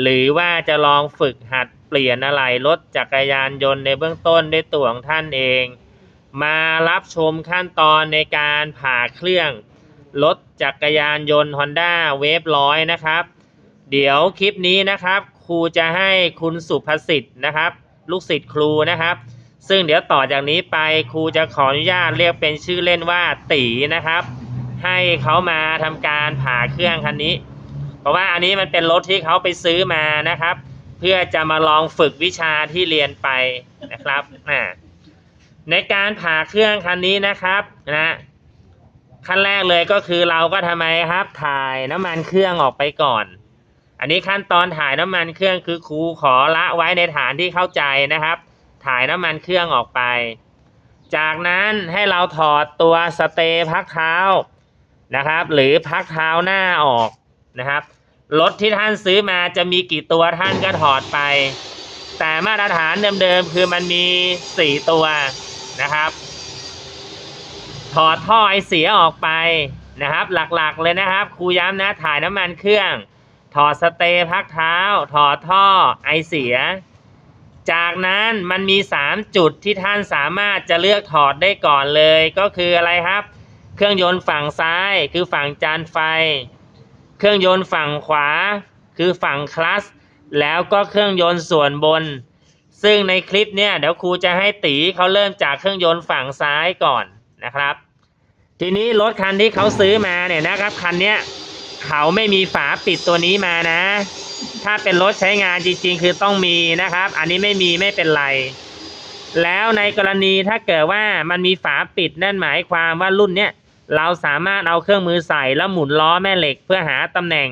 หรือว่าจะลองฝึกหัดเปลี่ยนอะไรรถจักรยานยนต์ในเบื้องต้นด้วยตัวของท่านเอง มารับชมขั้นตอนในการผ่าเครื่องรถจักรยานยนต์ Honda w a v e ร้อยนะครับ เดี๋ยวคลิปนี้นะครับ ครูจะให้คุณสุภสิทธิ์นะครับ ลูกศิษย์ครูนะครับ ซึ่งเดี๋ยวต่อจากนี้ไปครูจะขออนุญาตเรียกเป็นชื่อเล่นว่าตีนะครับ ให้เขามาทำการผ่าเครื่องคันนี้ เพราะว่าอันนี้มันเป็นรถที่เขาไปซื้อมานะครับ เพื่อจะมาลองฝึกวิชาที่เรียนไปนะครับอ่าในการผ่าเครื่องคันนี้นะครับนะขั้นแรกเลยก็คือเราก็ทำไมครับถ่ายน้ำมันเครื่องออกไปก่อน อันนี้ขั้นตอนถ่ายน้ำมันเครื่องคือครูขอละไว้ในฐานที่เข้าใจนะครับ ถ่ายน้ำมันเครื่องออกไป จากนั้นให้เราถอดตัวสเตย์พักเท้านะครับ หรือพักเท้าหน้าออกนะครับ รถที่ท่านซื้อมาจะมีกี่ตัวท่านก็ถอดไป แต่มาตรฐานเดิมๆคือมันมี4ตัวนะครับ ถอดท่อไอเสียออกไปนะครับ หลักๆเลยนะครับครูย้ำนะถ่ายน้ำมันเครื่อง ถอดสเตย์พักเท้า ถอดท่อไอเสีย จากนั้นมันมี 3 จุดที่ท่านสามารถจะเลือกถอดได้ก่อนเลย ก็คืออะไรครับ เครื่องยนต์ฝั่งซ้ายคือฝั่งจานไฟ เครื่องยนต์ฝั่งขวา คือฝั่งคลัสแล้วก็เครื่องยนต์ส่วนบน ซึ่งในคลิปเนี่ยเดี๋ยวครูจะให้ตีเขาเริ่มจากเครื่องยนต์ฝั่งซ้ายก่อนนะครับ ทีนี้รถคันที่เขาซื้อมาเนี่ยนะครับคันเนี้ยเขาไม่มีฝาปิดตัวนี้มานะ ถ้าเป็นรถใช้งานจริง ๆ คือต้องมีนะครับ อันนี้ไม่มีไม่เป็นไร แล้วในกรณีถ้าเกิดว่ามันมีฝาปิดนั่นหมายความว่ารุ่นเนี้ย เราสามารถเอาเครื่องมือใส่แล้วหมุนล้อแม่เหล็กเพื่อหาตำแหน่ง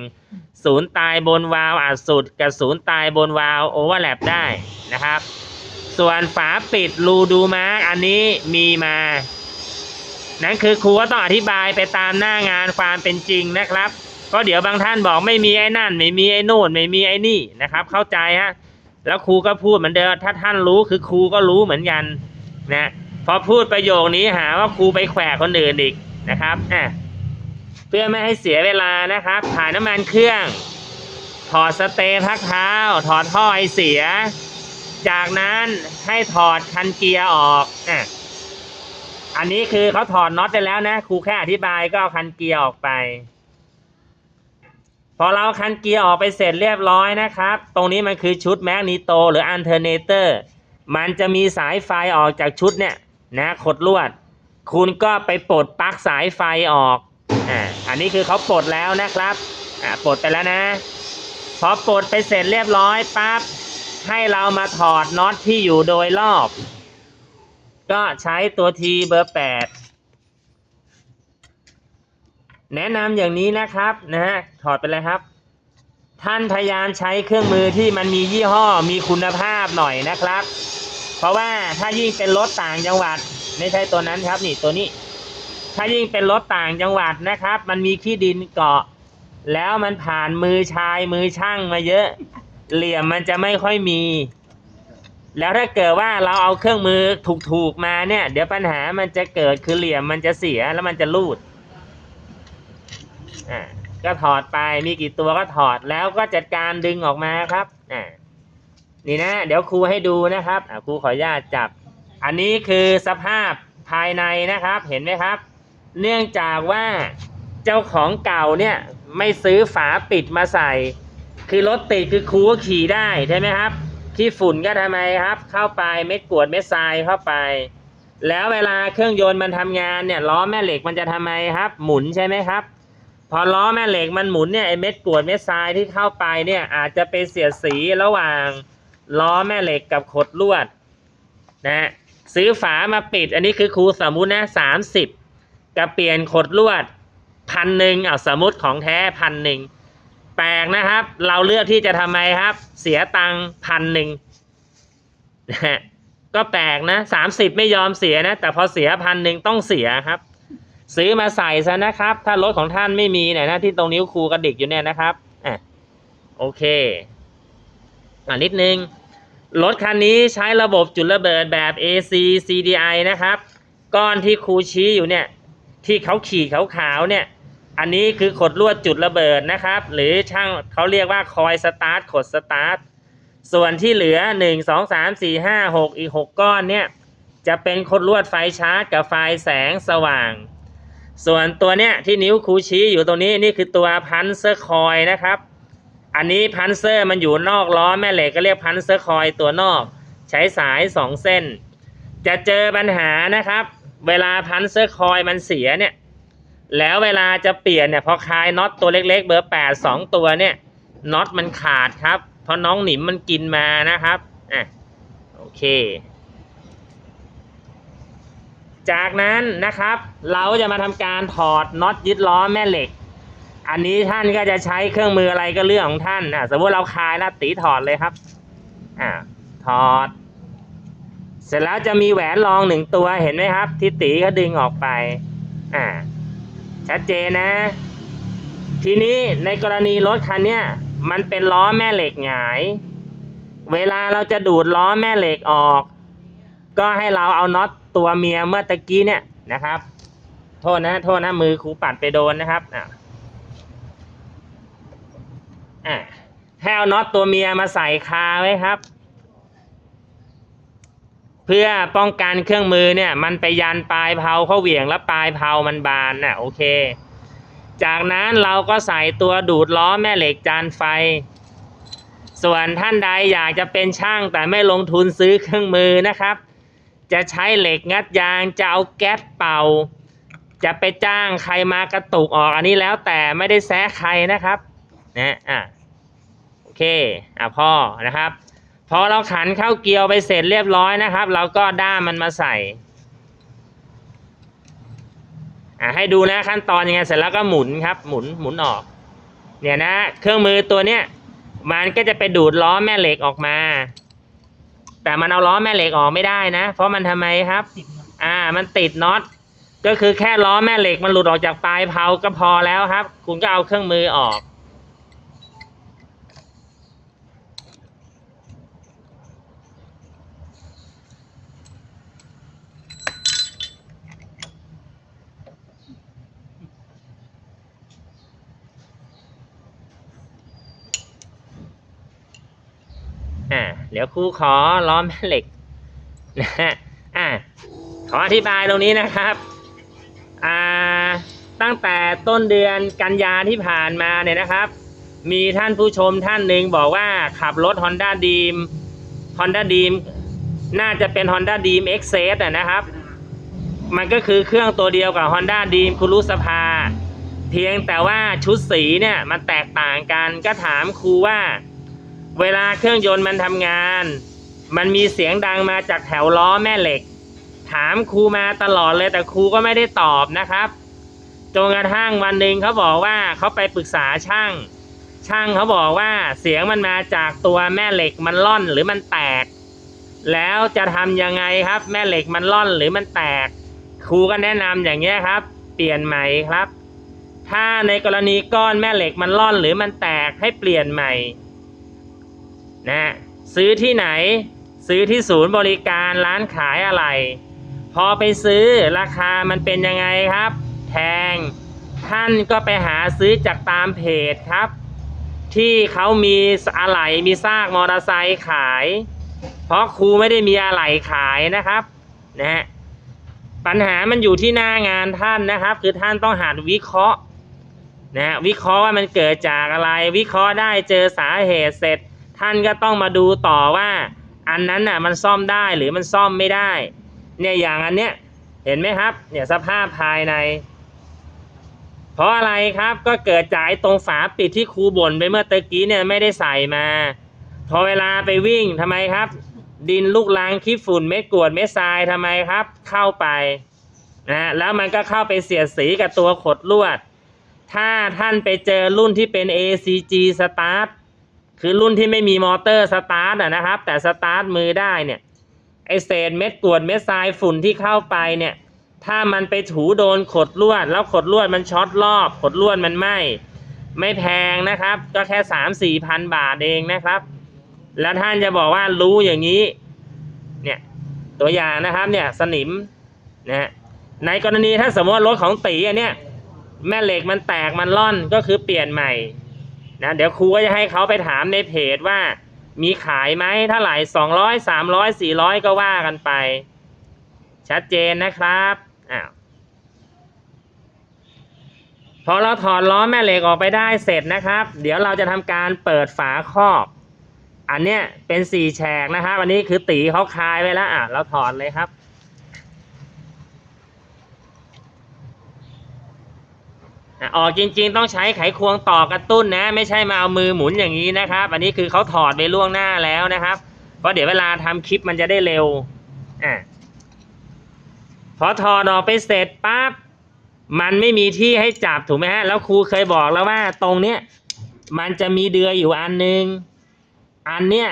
ศูนย์ตายบนวาล์วอัดสุดกับศูนย์ตายบนวาล์วโอเวอร์แลปได้นะครับ ส่วนฝาปิดรูดูมาร์กอันนี้มีมา นั่นคือครูก็ต้องอธิบายไปตามหน้างานความเป็นจริงนะครับ ก็เดี๋ยวบางท่านบอกไม่มีไอ้นั่น ไม่มีไอ้โน่นไม่มีไอ้นี่นะครับ เข้าใจฮะแล้วครูก็พูดเหมือนเดิมถ้าท่านรู้คือครูก็รู้เหมือนกันนะพอพูดประโยคนี้หาว่าครูไปแขวะคนอื่นอีก นะครับอะเพื่อไม่ให้เสียเวลานะครับ ถ่ายน้ำมันเครื่อง ถอดสเตย์พักเท้า ถอดท่อไอเสีย จากนั้นให้ถอดคันเกียร์ออกอะอันนี้คือเขาถอดน็อตไปแล้วนะครูแค่อธิบายก็เอาคันเกียร์ออกไป พอเราคันเกียร์ออกไปเสร็จเรียบร้อยนะครับ ตรงนี้มันคือชุดแมกนีโตหรืออันเทอร์เนเตอร์มันจะมีสายไฟออกจากชุดเนี่ยนะขดลวด คุณก็ไปปลดปลั๊กสายไฟออกอ่าอันนี้คือเขาปลดแล้วนะครับอ่าปลดไปแล้วนะ พอปลดไปเสร็จเรียบร้อยปั๊บให้เรามาถอดน็อตที่อยู่โดยรอบ ก็ใช้ตัวทีเบอร์แปดแนะนำอย่างนี้นะครับนะฮะถอดไปเลยครับ ท่านพยายามใช้เครื่องมือที่มันมียี่ห้อมีคุณภาพหน่อยนะครับ เพราะว่าถ้ายิ่งเป็นรถต่างจังหวัด ไม่ใช่ตัวนั้นครับ นี่ตัวนี้ ถ้ายิ่งเป็นรถต่างจังหวัดนะครับ มันมีขี้ดินเกาะ แล้วมันผ่านมือชายมือช่างมาเยอะ เหลี่ยมมันจะไม่ค่อยมี แล้วถ้าเกิดว่าเราเอาเครื่องมือถูกๆมาเนี่ย เดี๋ยวปัญหามันจะเกิดคือเหลี่ยมมันจะเสียแล้วมันจะรูดอ่าก็ถอดไปมีกี่ตัวก็ถอดแล้วก็จัดการดึงออกมาครับอ่านี่นะ เดี๋ยวครูให้ดูนะครับอ่าครูขออนุญาตจับ อันนี้คือสภาพภายในนะครับเห็นไหมครับ เนื่องจากว่าเจ้าของเก่าเนี่ยไม่ซื้อฝาปิดมาใส่ คือรถติดคือครูก็ขี่ได้ใช่ไหมครับขี้ฝุ่นก็ทำไมครับ เข้าไปเม็ดกวดเม็ดทรายเข้าไป แล้วเวลาเครื่องยนต์มันทำงานเนี่ยล้อแม่เหล็กมันจะทำไมครับ หมุนใช่ไหมครับ พอล้อแม่เหล็กมันหมุนเนี่ยไอเม็ดกวดเม็ดทรายที่เข้าไปเนี่ยอาจจะไปเสียดสีระหว่างล้อแม่เหล็กกับขดลวดนะฮะ ซื้อฝามาปิด อันนี้คือครูสมมุตินะสามสิบกับเปลี่ยนขดลวดพันหนึ่งเอาสมมติของแท้พันหนึ่งแปลกนะครับ เราเลือกที่จะทำไมครับ เสียตังค์พันหนึ่งนะฮะก็แปลกนะสามสิบไม่ยอมเสียนะ แต่พอเสียพันหนึ่งต้องเสียครับ ซื้อมาใส่ซะนะครับ ถ้ารถของท่านไม่มีเนี่ยนะที่ตรงนิ้วครูกระดิกอยู่เนี่ยนะครับอะโอเคอะนิดนึง รถคันนี้ใช้ระบบจุดระเบิดแบบ AC CDI นะครับ ก้อนที่ครูชี้อยู่เนี่ย ที่เขาขีดขาวๆเนี่ย อันนี้คือขดลวดจุดระเบิดนะครับ หรือช่างเขาเรียกว่าคอยสตาร์ทขดสตาร์ทส่วนที่เหลือ 1 2 3 4 5 6 อีก 6 ก้อนเนี่ย จะเป็นขดลวดไฟชาร์จกับไฟแสงสว่าง ส่วนตัวเนี้ยที่นิ้วครูชี้อยู่ตรงนี้นี่คือตัวพันเซอร์คอยนะครับ อันนี้พันเซอร์มันอยู่นอกล้อแม่เหล็กก็เรียกพันเซอร์คอยตัวนอก ใช้สาย2เส้น จะเจอปัญหานะครับ เวลาพันเซอร์คอยมันเสียเนี่ยแล้วเวลาจะเปลี่ยนเนี่ยพอคลายน็อตตัวเล็กๆ เบอร์8 2ตัวเนี่ยน็อตมันขาดครับ เพราะน้องหนิมมันกินมานะครับอะโอเค จากนั้นนะครับ เราจะมาทำการถอดน็อตยึดล้อแม่เหล็ก อันนี้ท่านก็จะใช้เครื่องมืออะไรก็เรื่องของท่านอะสมมติเราคลายแล้วตีถอดเลยครับอ่าถอด เสร็จแล้วจะมีแหวนรองหนึ่งตัวเห็นไหมครับ ที่ตีก็ดึงออกไปอ่าชัดเจนนะ ทีนี้ในกรณีรถคันเนี้ยมันเป็นล้อแม่เหล็กหงาย เวลาเราจะดูดล้อแม่เหล็กออก ก็ให้เราเอาน็อตตัวเมียเมื่อตะกี้เนี่ยนะครับ โทษนะ โทษนะมือครูปัดไปโดนนะครับอะ อะให้เอาน็อตตัวเมียมาใส่คาไว้ครับ เพื่อป้องกันเครื่องมือเนี่ย มันไปยันปลายเพลาเข้าเหวี่ยงแล้วปลายเพลามันบานน่ะโอเค จากนั้นเราก็ใส่ตัวดูดล้อแม่เหล็กจานไฟ ส่วนท่านใดอยากจะเป็นช่างแต่ไม่ลงทุนซื้อเครื่องมือนะครับ จะใช้เหล็กงัดยางจะเอาแก๊สเป่า จะไปจ้างใครมากระตุกออกอันนี้แล้วแต่ไม่ได้แซะใครนะครับ นะอะโอเคอะพ่อนะครับพอเราขันเข้าเกียวไปเสร็จเรียบร้อยนะครับ เราก็ด้ามมันมาใส่อะให้ดูนะขั้นตอนยังไงเสร็จแล้วก็หมุนครับ หมุนหมุนออก เนี่ยนะ เครื่องมือตัวเนี้ยมันก็จะไปดูดล้อแม่เหล็กออกมา แต่มันเอาล้อแม่เหล็กออกไม่ได้นะ เพราะมันทำไมครับ อ่า มันติดน็อตก็คือแค่ล้อแม่เหล็กมันหลุดออกจากปลายเพลาก็พอแล้วครับ คุณก็เอาเครื่องมือออก อ่าเดี๋ยวครูขอล้อแม่เหล็กนะฮะอ่าขออธิบายตรงนี้นะครับอ่าตั้งแต่ต้นเดือนกันยาที่ผ่านมาเนี่ยนะครับ มีท่านผู้ชมท่านหนึ่งบอกว่าขับรถ Honda Dream Honda Dream น่าจะเป็น Honda Dream X อะนะครับ มันก็คือเครื่องตัวเดียวกับ Honda Dream คุรุสภา เพียงแต่ว่าชุดสีเนี่ยมันแตกต่างกันก็ถามครูว่า เวลาเครื่องยนต์มันทำงาน มันมีเสียงดังมาจากแถวล้อแม่เหล็ก ถามครูมาตลอดเลยแต่ครูก็ไม่ได้ตอบนะครับจนกระทั่งวันหนึ่งเขาบอกว่าเขาไปปรึกษาช่าง ช่างเขาบอกว่าเสียงมันมาจากตัวแม่เหล็กมันล่อนหรือมันแตก แล้วจะทำยังไงครับ แม่เหล็กมันล่อนหรือมันแตก ครูก็แนะนำอย่างเงี้ครับ เปลี่ยนใหม่ครับ ถ้าในกรณีก้อนแม่เหล็กมันล่อนหรือมันแตกให้เปลี่ยนใหม่ นะซื้อที่ไหน ซื้อที่ศูนย์บริการร้านขายอะไร พอไปซื้อราคามันเป็นยังไงครับ แพงท่านก็ไปหาซื้อจากตามเพจครับ ที่เขามีอะไหล่มีซากมอเตอร์ไซค์ขาย เพราะครูไม่ได้มีอะไหล่ขายนะครับนะฮะปัญหามันอยู่ที่หน้างานท่านนะครับ คือท่านต้องหัดวิเคราะห์นะฮะวิเคราะห์ว่ามันเกิดจากอะไร วิเคราะห์ได้เจอสาเหตุเสร็จ ท่านก็ต้องมาดูต่อว่า อันนั้นน่ะมันซ่อมได้หรือมันซ่อมไม่ได้ เนี่ยอย่างอันเนี้ยเห็นไหมครับ เนี่ยสภาพภายใน เพราะอะไรครับก็เกิดจากตรงฝาปิดที่ครูบ่นไปเมื่อตะกี้เนี่ยไม่ได้ใส่มา พอเวลาไปวิ่งทำไมครับ ดินลูกลังขี้ฝุ่นเม็ดกรวดเม็ดทรายทำไมครับ เข้าไปนะแล้วมันก็เข้าไปเสียดสีกับตัวขดลวด ถ้าท่านไปเจอรุ่นที่เป็น ACG Start คือรุ่นที่ไม่มีมอเตอร์สตาร์ทนะครับ แต่สตาร์ทมือได้เนี่ยไอเศษเม็ดกรวดเม็ดทรายฝุ่นที่เข้าไปเนี่ยถ้ามันไปถูโดนขดลวด แล้วขดลวดมันช็อตรอบ ขดลวดมันไหมไม่แพงนะครับ ก็แค่สามสี่พันบาทเองนะครับ แล้วท่านจะบอกว่ารู้อย่างนี้เนี่ยตัวอย่างนะครับเนี่ยสนิมนะฮะในกรณีถ้าสมมติรถของตีอันเนี้ยแม่เหล็กมันแตกมันล่อนก็คือเปลี่ยนใหม่ นะเดี๋ยวครูก็จะให้เขาไปถามในเพจว่า มีขายไหมเท่าไหร่สองร้อยสามร้อยสี่ร้อยก็ว่ากันไป ชัดเจนนะครับอ้าวพอเราถอดล้อแม่เหล็กออกไปได้เสร็จนะครับ เดี๋ยวเราจะทำการเปิดฝาครอบ อันเนี้ยเป็นสี่แฉกนะครับ อันนี้คือตีเขาคลายไว้แล้วอะเราถอดเลยครับ ออกจริงๆต้องใช้ไขควงต่อกระตุ้นนะ ไม่ใช่มาเอามือหมุนอย่างนี้นะครับ อันนี้คือเขาถอดไปล่วงหน้าแล้วนะครับ เพราะเดี๋ยวเวลาทำคลิปมันจะได้เร็วอะพอถอดออกไปเสร็จปั๊บมันไม่มีที่ให้จับถูกไหมฮะ แล้วครูเคยบอกแล้วว่าตรงเนี้ยมันจะมีเดือยอยู่อันนึง อันเนี้ย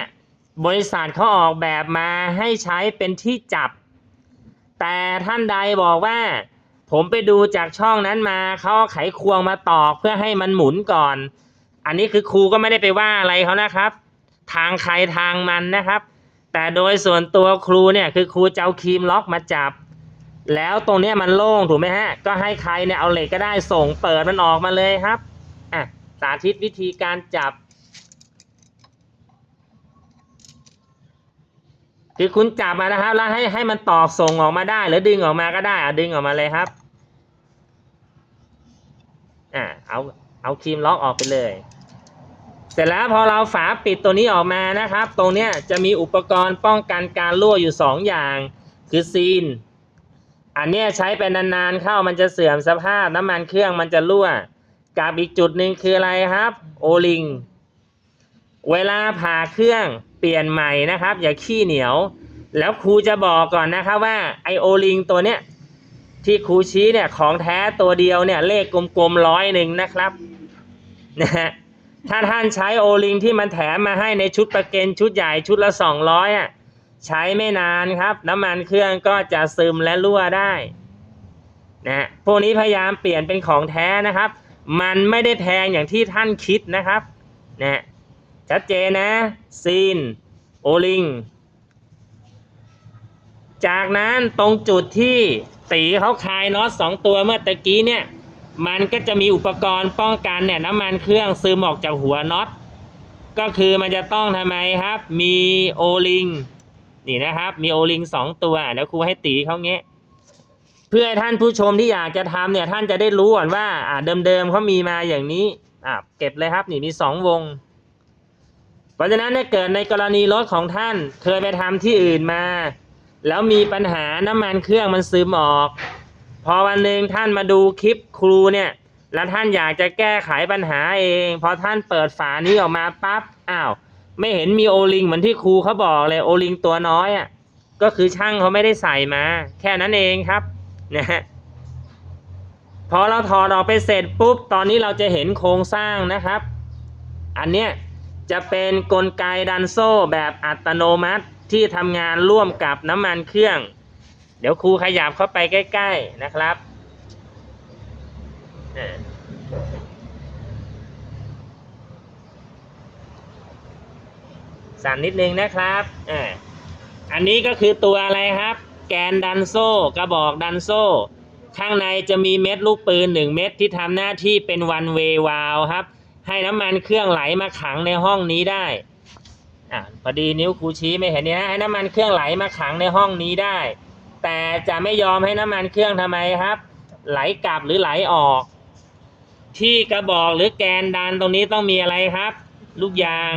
บริษัทเขาออกแบบมาให้ใช้เป็นที่จับ แต่ท่านใดบอกว่า ผมไปดูจากช่องนั้นมาเขาไขควงมาตอกเพื่อให้มันหมุนก่อน อันนี้คือครูก็ไม่ได้ไปว่าอะไรเขานะครับ ทางใครทางมันนะครับ แต่โดยส่วนตัวครูเนี่ยคือครูจะเอาครีมล็อกมาจับ แล้วตรงเนี้ยมันโล่งถูกไหมฮะ ก็ให้ใครเนี่ยเอาเหล็กก็ได้ส่งเปิดมันออกมาเลยครับอะสาธิตวิธีการจับ คือคุณจับมานะครับแล้วให้ให้มันตอกส่งออกมาได้ หรือดึงออกมาก็ได้อะดึงออกมาเลยครับ อ่า เอาเอาครีมล็อกออกไปเลย เสร็จแล้วพอเราฝาปิดตัวนี้ออกมานะครับ ตรงเนี้ยจะมีอุปกรณ์ป้องกันการรั่วอยู่สองอย่าง คือซีน อันเนี้ยใช้ไปนานๆเข้ามันจะเสื่อมสภาพน้ำมันเครื่องมันจะรั่วกับอีกจุดหนึ่งคืออะไรครับ โอลิง เวลาผ่าเครื่องเปลี่ยนใหม่นะครับ อย่าขี้เหนียว แล้วครูจะบอกก่อนนะครับว่าไอโอลิงตัวเนี้ย ที่ครูชี้เนี่ยของแท้ตัวเดียวเนี่ยเลขกลมๆร้อยหนึ่งนะครับนะฮะถ้าท่านใช้โอลิงที่มันแถมมาให้ในชุดประเกันชุดใหญ่ชุดละสองร้อยอะใช้ไม่นานครับ น้ำมันเครื่องก็จะซึมและรั่วได้นะฮะพวกนี้พยายามเปลี่ยนเป็นของแท้นะครับ มันไม่ได้แพงอย่างที่ท่านคิดนะครับนะฮะชัดเจนนะซีนโอลิงจากนั้นตรงจุดที่ ตีเขาคลายน็อตสองตัวเมื่อตะกี้เนี่ย มันก็จะมีอุปกรณ์ป้องกันเนี่ยน้ำมันเครื่องซึมออกจากหัวน็อตก็คือมันจะต้องทำไมครับ มีโอลิงนี่นะครับ มีโอลิงสองตัวเดี๋ยวครูให้ตีเขาเงี้ยเพื่อท่านผู้ชมที่อยากจะทำเนี่ยท่านจะได้รู้ก่อนว่า อ่าเดิมๆเขามีมาอย่างนี้อ่าเก็บเลยครับ นี่มีสองวง เพราะฉะนั้นถ้าเกิดในกรณีรถของท่านเคยไปทำที่อื่นมา แล้วมีปัญหาน้ำมันเครื่องมันซึมออก พอวันหนึ่งท่านมาดูคลิปครูเนี่ย แล้วท่านอยากจะแก้ไขปัญหาเอง พอท่านเปิดฝานี้ออกมาปั๊บอ้าว ไม่เห็นมีโอลิงเหมือนที่ครูเขาบอกเลยโอลิงตัวน้อยอะก็คือช่างเขาไม่ได้ใส่มา แค่นั้นเองครับนะฮะพอเราถอดออกไปเสร็จปุ๊บ ตอนนี้เราจะเห็นโครงสร้างนะครับ อันเนี้ยจะเป็นกลไกดันโซ่แบบอัตโนมัติ ที่ทำงานร่วมกับน้ำมันเครื่อง เดี๋ยวครูขยับเข้าไปใกล้ๆนะครับ สั่นนิดนึงนะครับอันนี้ก็คือตัวอะไรครับ แกนดันโซ่กระบอกดันโซ่ ข้างในจะมีเม็ดลูกปืนหนึ่งเม็ดที่ทำหน้าที่เป็นวันเววาลครับ ให้น้ำมันเครื่องไหลมาขังในห้องนี้ได้ อะพอดีนิ้วครูชี้ไม่เห็นเนี่ยนะให้น้ำมันเครื่องไหลมาขังในห้องนี้ได้ แต่จะไม่ยอมให้น้ำมันเครื่องทำไมครับ ไหลกลับหรือไหลออก ที่กระบอกหรือแกนดันตรงนี้ต้องมีอะไรครับ ลูกยาง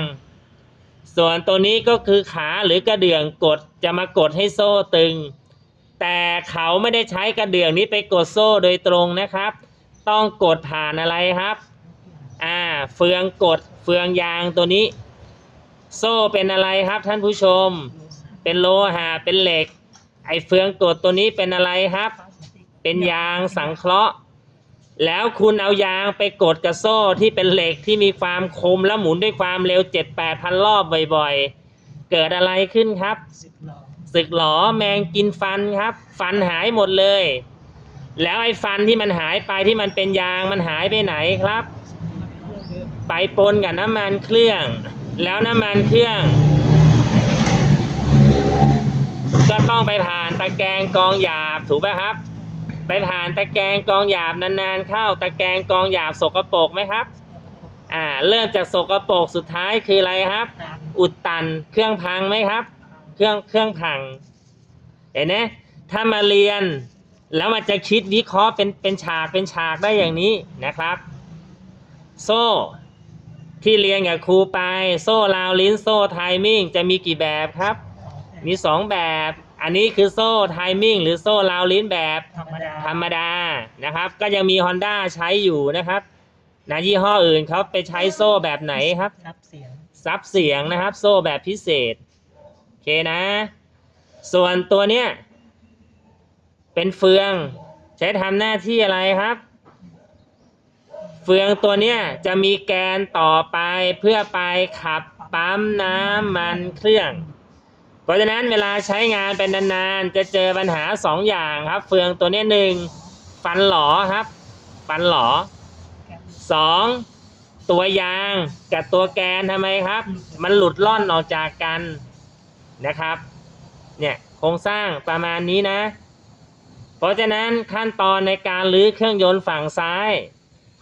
ส่วนตัวนี้ก็คือขาหรือกระเดื่องกดจะมากดให้โซ่ตึง แต่เขาไม่ได้ใช้กระเดื่องนี้ไปกดโซ่โดยตรงนะครับ ต้องกดผ่านอะไรครับ อ่า เฟืองกดเฟืองยางตัวนี้ โซ่เป็นอะไรครับท่านผู้ชม เป็นโลหะเป็นเหล็ก ไอเฟืองกดตัวนี้เป็นอะไรครับ เป็นยางสังเคราะห์ แล้วคุณเอายางไปกดกับโซ่ที่เป็นเหล็กที่มีความคมและหมุนด้วยความเร็ว7-8พันรอบบ่อยๆ เกิดอะไรขึ้นครับสึกหลอแมงกินฟันครับ ฟันหายหมดเลย แล้วไอ้ฟันที่มันหายไปที่มันเป็นยางมันหายไปไหนครับ ไปปนกับน้ำมันเครื่อง แล้วน้ำมันเครื่อง ก็ต้องไปผ่านตะแกรงกรองหยาบถูกไหมครับ ไปผ่านตะแกรงกรองหยาบนานๆเข้าตะแกรงกรองหยาบสกปรกไหมครับ อ่า เริ่มจากสกปรกสุดท้ายคืออะไรครับ อุดตันเครื่องพังไหมครับ เครื่องเครื่องพังเห็นไหมถ้ามาเรียนแล้วมันจะคิดวิเคราะห์เป็นเป็นฉากเป็นฉากได้อย่างนี้นะครับ โซ่ ที่เรียนกับครูไปโซ่ราวลิ้นโซ่ไทมิ่งจะมีกี่แบบครับ มีสองแบบ อันนี้คือโซ่ไทมิ่งหรือโซ่ราวลิ้นแบบธรรมดาธรรมดานะครับ ก็ยังมี Honda ใช้อยู่นะครับนะยี่ห้ออื่นเขาไปใช้โซ่แบบไหนครับรับเสียงซับเสียงนะครับ โซ่แบบพิเศษโอเคนะ ส่วนตัวเนี้ยเป็นเฟือง ใช้ทำหน้าที่อะไรครับ เฟืองตัวเนี้ยจะมีแกนต่อไปเพื่อไปขับปั๊มน้ำมันเครื่อง เพราะฉะนั้นเวลาใช้งานเป็นนานๆจะเจอปัญหาสองอย่างครับ เฟืองตัวนี้หนึ่งฟันหลอครับฟันหลอสองตัวยางกับตัวแกนทำไมครับ มันหลุดล่อนออกจากกันนะครับ เนี่ยโครงสร้างประมาณนี้นะ เพราะฉะนั้นขั้นตอนในการรื้อเครื่องยนต์ฝั่งซ้าย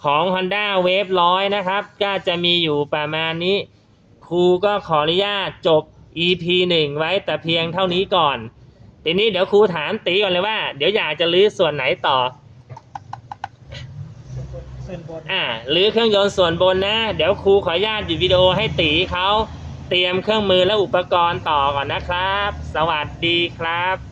ของ Honda Wave 100 นะครับ ก็จะมีอยู่ประมาณนี้ ครูก็ขออนุญาตจบ EP 1 ไว้แต่เพียงเท่านี้ก่อน ทีนี้เดี๋ยวครูถามตีก่อนเลยว่า เดี๋ยวอยากจะรื้อส่วนไหนต่ออ่าหรือเครื่องยนต์ส่วนบนนะ เดี๋ยวครูขออนุญาตหยุดวิดีโอให้ตีเขาเตรียมเครื่องมือและอุปกรณ์ต่อก่อนนะครับ สวัสดีครับ